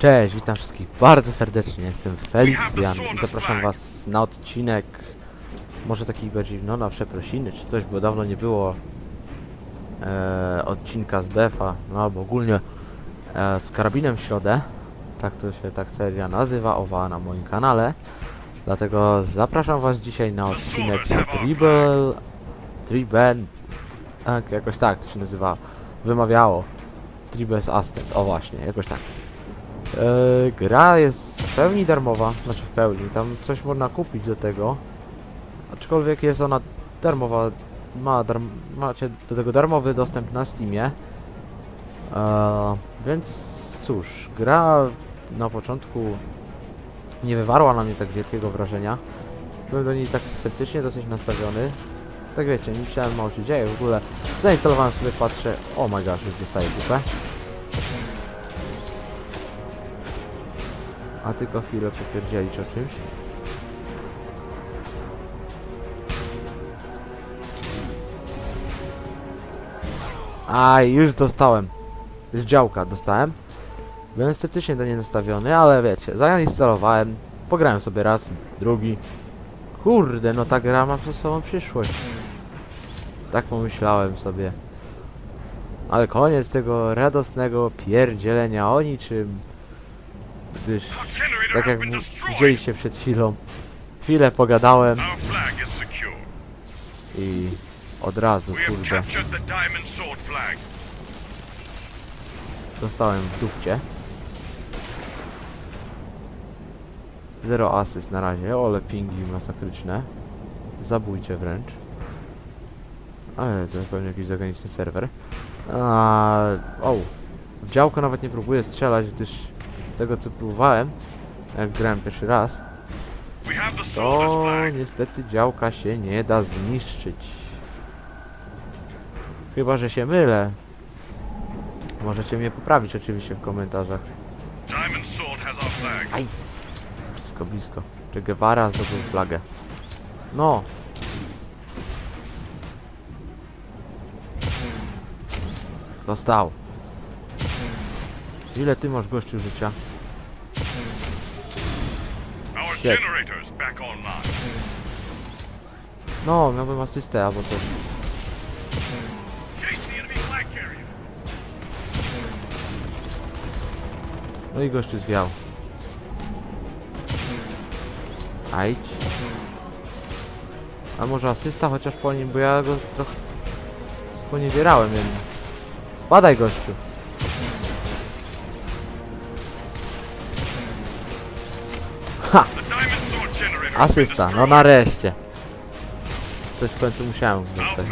Cześć, witam wszystkich bardzo serdecznie, jestem Felicjan i zapraszam was na odcinek może taki bardziej, no na przeprosiny czy coś, bo dawno nie było e, odcinka z BF-a, no albo ogólnie e, z karabinem w środę, tak to się tak seria nazywa, owa na moim kanale, dlatego zapraszam was dzisiaj na odcinek z Tribal, Triben, tak, jakoś tak to się nazywa, wymawiało, Tribes Astent, o właśnie, jakoś tak. E, gra jest w pełni darmowa, znaczy w pełni, tam coś można kupić do tego. Aczkolwiek jest ona darmowa, ma darm, macie do tego darmowy dostęp na Steamie. E, więc cóż, gra na początku nie wywarła na mnie tak wielkiego wrażenia. Byłem do niej tak sceptycznie dosyć nastawiony. Tak wiecie, nie myślałem mało się dzieje, w ogóle zainstalowałem sobie, patrzę, o my gosh, już dostaję kupę. A tylko chwilę popierdzielić o czymś. A już dostałem. Z działka dostałem. Byłem sceptycznie do niej nastawiony, ale wiecie, zainstalowałem. Pograłem sobie raz, drugi. Kurde, no ta gra ma przed sobą przyszłość. Tak pomyślałem sobie. Ale koniec tego radosnego pierdzielenia o niczym. Gdyż, tak jak widzieliście przed chwilą, chwilę pogadałem i od razu, kurde, dostałem w dupcie. Zero asyst na razie, ole pingi masakryczne. Zabójcie wręcz. Ale to jest pewnie jakiś zagraniczny serwer. A, o, w działko nawet nie próbuję strzelać, gdyż tego co próbowałem, jak grałem pierwszy raz, to niestety działka się nie da zniszczyć. Chyba, że się mylę. Możecie mnie poprawić oczywiście w komentarzach. Aj! Blisko, blisko. Czy Guevara zdobył flagę. No! Dostał. Ile ty masz gościu życia? Online. No, miałbym asystę albo coś. No i gościu zwiał. Ajdź. A może asysta chociaż po nim, bo ja go trochę sponiewierałem jednak. Spadaj gościu. Asysta, no nareszcie. Coś w końcu musiałem dostać.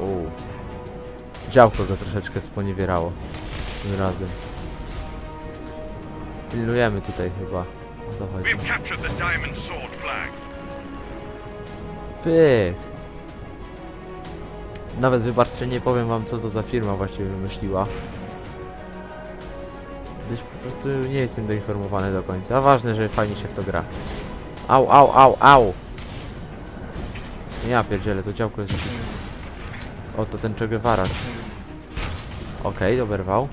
Uuu. Działko go troszeczkę sponiewierało. Tym razem. Pilnujemy tutaj chyba. O to chodzi. Pych. Nawet wybaczcie, nie powiem wam co to za firma właściwie wymyśliła. Gdyż po prostu nie jestem doinformowany do końca. A ważne, że fajnie się w to gra. Au, au, au, au! Ja pierdzielę, to działko jest jakieś... O, to ten Che Guevara. Okej, oberwał.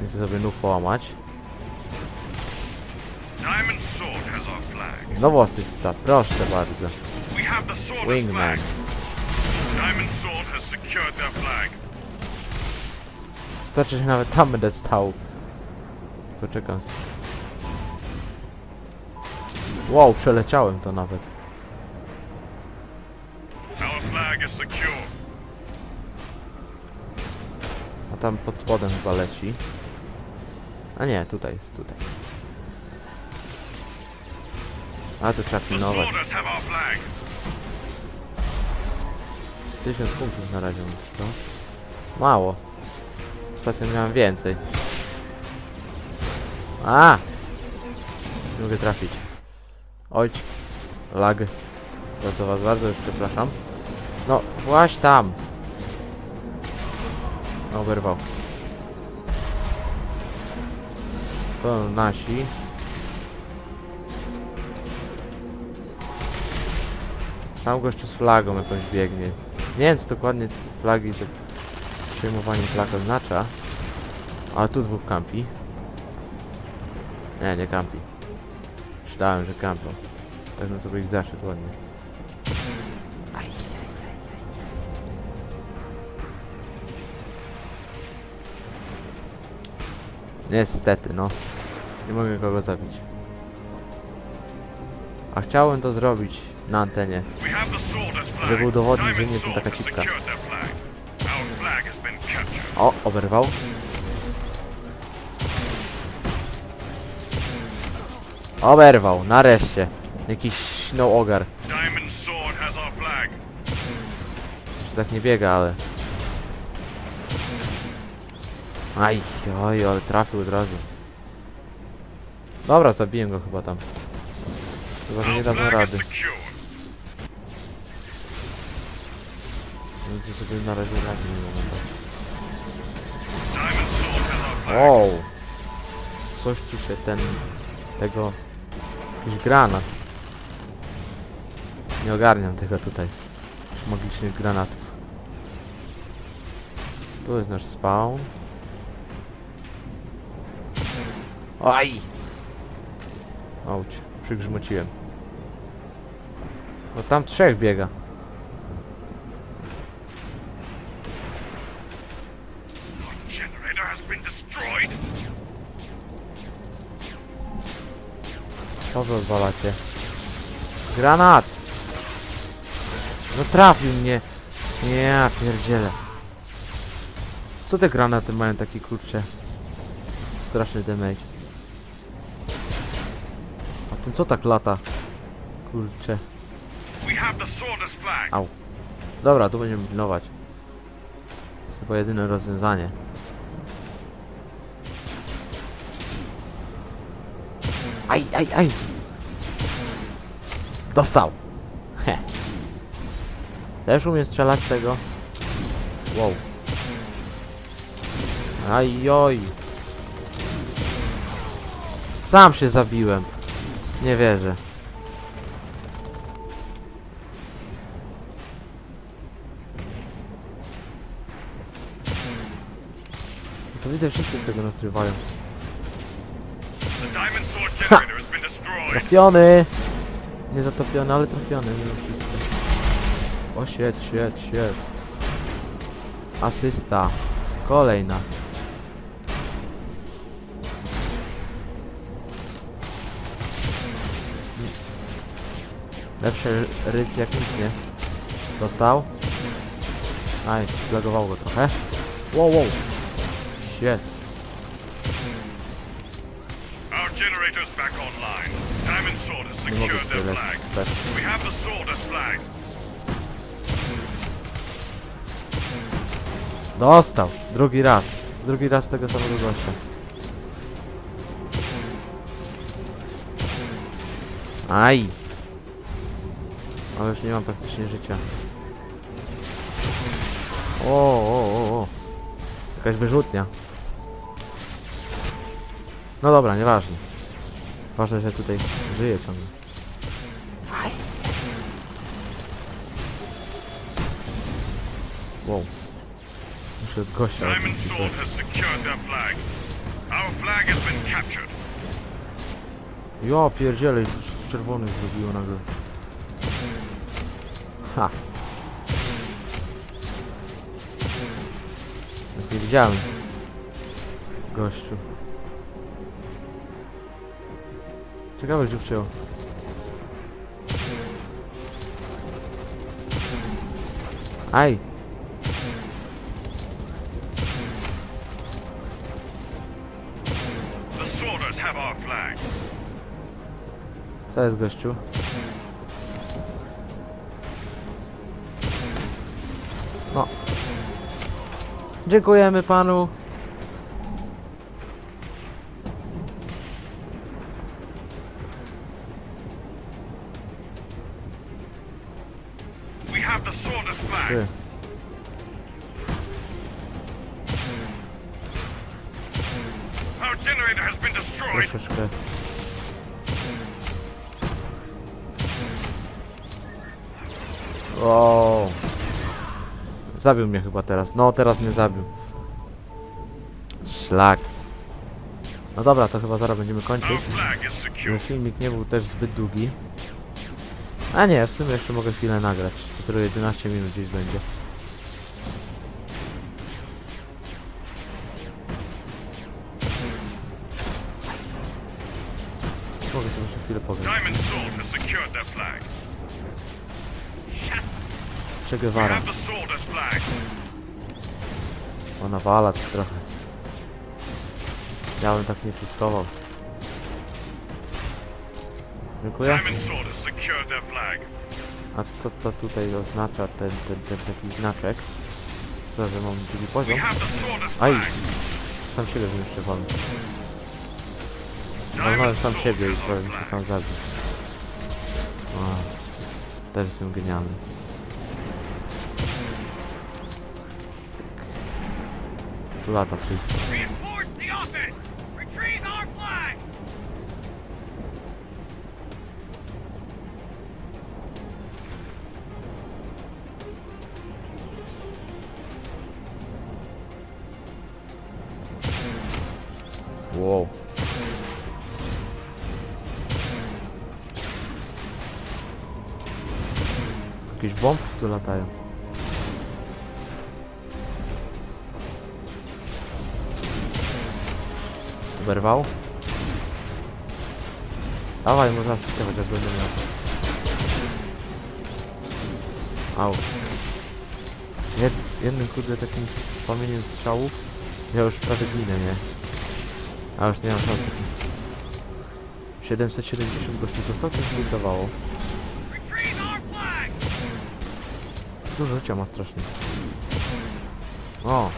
Nie chcę sobie nóg połamać. Znowu asysta, proszę bardzo. Wingman. Diamond Sword has secured their flag. Wystarczy, że nawet tam będę stał. Poczekam. Wow, przeleciałem to nawet. A tam pod spodem chyba leci. A nie, tutaj tutaj. A to trzeba pilnować. Tysiąc punktów na razie to. Mało. Ostatnio miałem więcej. A! Nie mogę trafić. Oj. Lag. Co was bardzo już przepraszam. No, właśnie tam. Oberwał. To nasi. Tam gościu z flagą jakąś biegnie. Nie wiem co dokładnie flagi, to przejmowanie flag oznacza. Ale tu dwóch kampi. Nie, nie kampi. Myślałem, że kampią. Pewno sobie ich zaszedł ładnie. Aj. Niestety, no. Nie mogę kogo zabić. A chciałem to zrobić na antenie. Żeby udowodnić, że nie jestem taka cipka. O, oberwał. Oberwał, nareszcie. Jakiś no ogar. Czy tak nie biega, ale... Aj, oj, ale trafił od razu. Dobra, zabiję go chyba tam. Chyba, że nie dam rady. to sobie na razie rady nie mogę dać. Wow! Coś tu się ten... tego... Jakiś granat. Nie ogarniam tego tutaj. Magicznych granatów. Tu jest nasz spawn. Oj! Auć, przygrzmociłem. No tam trzech biega. Co wy odwalacie? Granat! No trafił mnie! Nie, ja pierdzielę. Co te granaty mają taki kurcze? Straszny damage. A ten co tak lata? Kurcze. Au. Dobra, tu będziemy pilnować. To jest chyba jedyne rozwiązanie. Aj, aj, aj! Dostał! He. Też umiem strzelać tego. Wow. Aj, oj. Sam się zabiłem. Nie wierzę. To widzę, wszyscy z tego. Destroyed. Trafiony! Nie zatopiony, ale trafiony mimo wszystko. O shit, shit, shit. Asysta. Kolejna. Lepszy ryc jak nic, nie? Dostał? Aj, zlagowało go trochę. Wow, wow. Shit. Back online. Diamond Sword has secured their flag. We have the sword as flag. Dostał! Drugi raz. Drugi raz tego samego gościa. Aj! Ale już nie mam praktycznie życia. O, o, o, o. Jakaś wyrzutnia. No dobra, nieważne. Ważne, że tutaj żyje ciągle. Aj! Wow. Muszę od gościa captured. Ja pierdzielę, już czerwony zrobiło nagle. Ha! Już nie widziałem. Gościu. Ciekawe, gdzie wcięło. Aj! Co jest gościu? No. Dziękujemy panu. Ty. Troszeczkę. O. Zabił mnie chyba teraz. No, teraz mnie zabił. Szlak. No dobra, to chyba zaraz będziemy kończyć. Secure. filmik nie był też zbyt długi. A nie, w sumie jeszcze mogę chwilę nagrać. Dopiero 11 minut gdzieś będzie. Mogę sobie jeszcze chwilę pograć. Che Guevara. Ona wala trochę. Ja bym tak nie piskował. Dziękuję. A co to tutaj oznacza ten, ten, ten taki znaczek? Co, że mam drugi poziom? Aj! Sam siebie bym jeszcze wolny. Walnąłem sam siebie i our powiem się sam zabił. O, też jestem genialny. Tu lata wszystko. Wow. Jakieś bombki tu latają. Oberwał? Dawaj, może asystę chociaż będę miał. Au. Jed, jednym kurde takim pamięciem strzałów ja już prawie ginę, nie? A już nie mam szans. 770 gości to stopni zbuntowało. Dużo życia ma strasznie. O!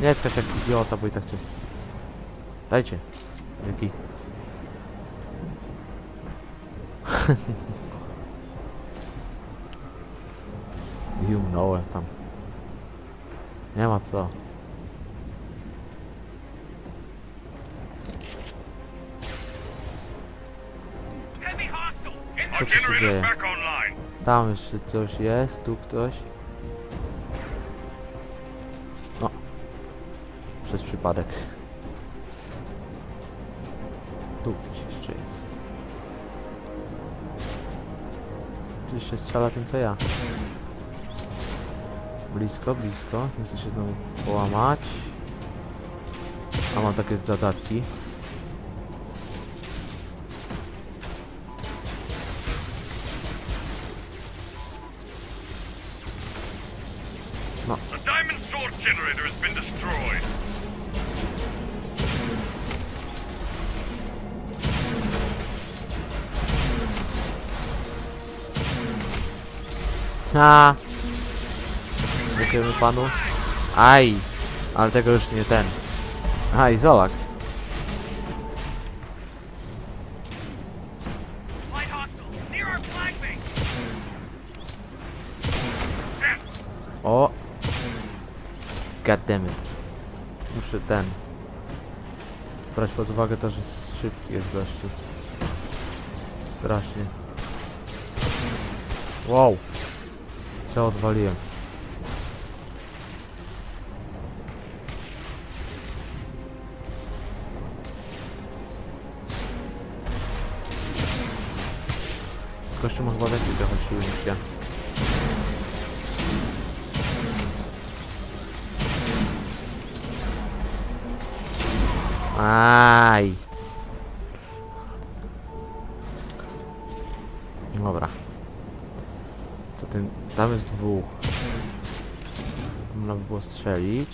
Nie skacz jak idiota, bo i tak to jest. Dajcie. Dzięki. Jumnąłem tam. Nie ma co. Co tu się dzieje? Tam jeszcze coś jest, tu ktoś. No. Przez przypadek. Tu ktoś jeszcze jest. Tu jeszcze strzela ten co ja. Blisko, blisko. Nie chcę się znowu połamać. A mam takie zadatki. The diamond Dziękujemy panu. Aj! Ale tego już nie ten. Base. Ten. O! God damn it. Muszę ten. Brać pod uwagę to, że szybki jest gościu. Strasznie. Wow! Co odwaliłem? Gościu ma chyba więcej trochę siły niż ja. Aj. Dobra. Co ten... Tam jest dwóch. Można by było strzelić.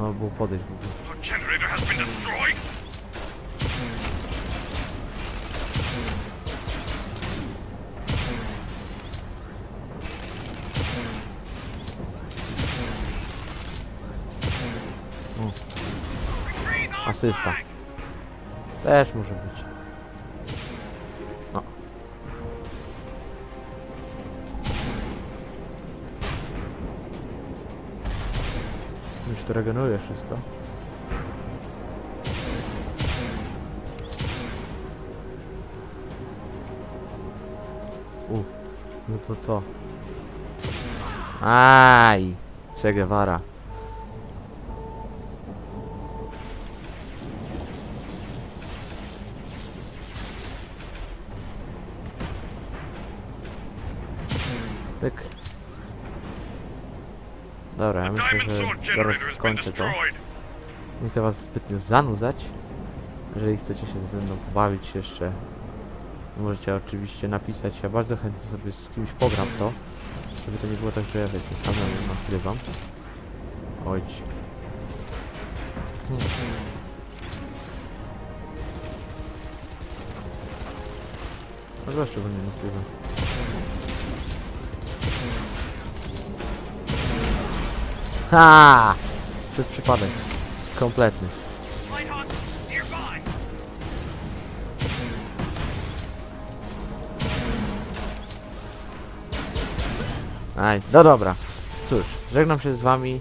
No, było podejść w ogóle. Asysta. Też może być. To regeneruje wszystko. U, no to co? Aj! Che Guevara. Dobra, ja myślę, że zaraz skończę to. Nie chcę was zbytnio zanudzać. Jeżeli chcecie się ze mną pobawić jeszcze, możecie oczywiście napisać. Ja bardzo chętnie sobie z kimś pogram w to. Żeby to nie było tak, że ja wiecie, samemu nasrywam. Oj. Hmm. No gościu, bo nie nasrywam. Ha! Przez przypadek. Kompletny. Aj, no dobra. Cóż, żegnam się z wami.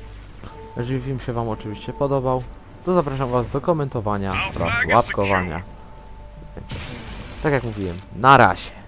Jeżeli film się wam oczywiście podobał, to zapraszam was do komentowania oraz łapkowania. Więc, tak jak mówiłem, na razie.